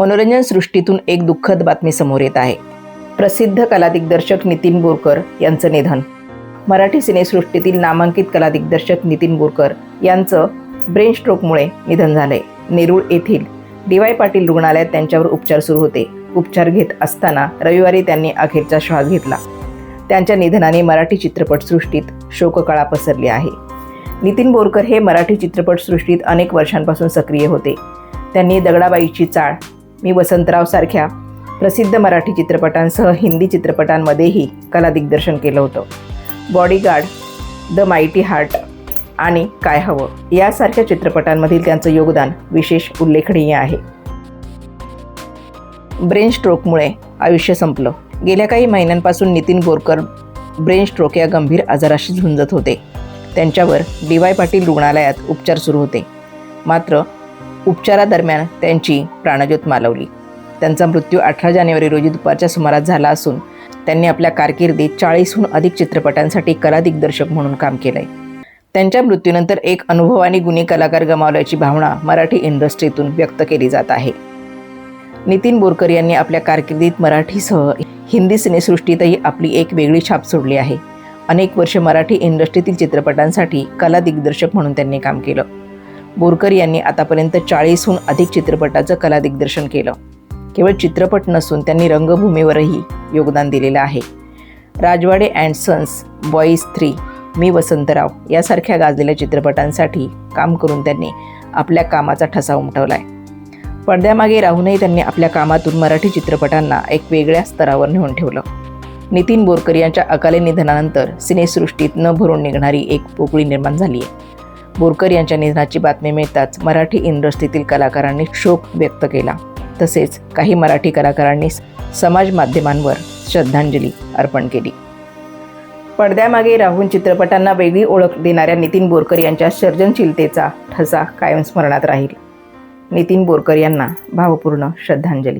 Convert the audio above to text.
मनोरंजन सृष्टीतून एक दुःखद बातमी समोर येत आहे. प्रसिद्ध कला दिग्दर्शक नितीन बोरकर यांचं निधन. मराठी सिनेसृष्टीतील नामांकित कला दिग्दर्शक नितीन बोरकर यांचं ब्रेन स्ट्रोकमुळे निधन झालंय. नेरूळ येथील डी वाय पाटील रुग्णालयात त्यांच्यावर उपचार सुरू होते. उपचार घेत असताना रविवारी त्यांनी अखेरचा श्वास घेतला. त्यांच्या निधनाने मराठी चित्रपटसृष्टीत शोककळा पसरली आहे. नितीन बोरकर हे मराठी चित्रपटसृष्टीत अनेक वर्षांपासून सक्रिय होते. त्यांनी दगडाबाईची चाळ मी वसंतराव सारख्या प्रसिद्ध मराठी चित्रपटांसह हिंदी चित्रपटांमध्येही कला दिग्दर्शन केलं होतं. बॉडीगार्ड द माइटी हार्ट आणि काय हवं यासारख्या चित्रपटांमधील त्यांचं योगदान विशेष उल्लेखनीय आहे. ब्रेन स्ट्रोकमुळे आयुष्य संपलं. गेल्या काही महिन्यांपासून नितीन बोरकर ब्रेन स्ट्रोक या गंभीर आजाराशी झुंजत होते. त्यांच्यावर डी वाय पाटील रुग्णालयात उपचार सुरू होते. मात्र उपचारादरम्यान त्यांची प्राणज्योत मालवली. त्यांचा मृत्यू अठरा जानेवारी रोजी दुपारच्या सुमारास झाला असून त्यांनी आपल्या कारकिर्दीत चाळीसहून अधिक चित्रपटांसाठी कला दिग्दर्शक म्हणून काम केलंय. त्यांच्या मृत्यूनंतर एक अनुभवानी गुन्हे कलाकार गमावल्याची भावना मराठी इंडस्ट्रीतून व्यक्त केली जात आहे. नितीन बोरकर यांनी आपल्या कारकिर्दीत मराठीसह हिंदी सिनेसृष्टीतही आपली एक वेगळी छाप सोडली आहे. अनेक वर्ष मराठी इंडस्ट्रीतील चित्रपटांसाठी कला दिग्दर्शक म्हणून त्यांनी काम केलं. बोरकर यांनी आतापर्यंत चाळीसहून अधिक चित्रपटाचं कला दिग्दर्शन केलं. केवळ चित्रपट नसून त्यांनी रंगभूमीवरही योगदान दिलेलं आहे. Rajwade and sons boys three मी वसंतराव यासारख्या गाजलेल्या चित्रपटांसाठी काम करून त्यांनी आपल्या कामाचा ठसा उमटवलाय. पडद्यामागे राहूनही त्यांनी आपल्या कामातून मराठी चित्रपटांना एक वेगळ्या स्तरावर नेऊन ठेवलं. नितीन बोरकर यांच्या अकाली निधनानंतर सिनेसृष्टीत न भरून निघणारी एक पोकळी निर्माण झाली आहे बोरकर यांच्या निधनाची बातमी मिळताच मराठी इंडस्ट्रीतील कलाकारांनी शोक व्यक्त केला. तसेच काही मराठी कलाकारांनी समाज माध्यमांवर श्रद्धांजली अर्पण केली. पडद्यामागे राहून चित्रपटांना वेगळी ओळख देणाऱ्या नितीन बोरकर यांच्या सर्जनशीलतेचा ठसा कायम स्मरणात राहील. नितीन बोरकर यांना भावपूर्ण श्रद्धांजली.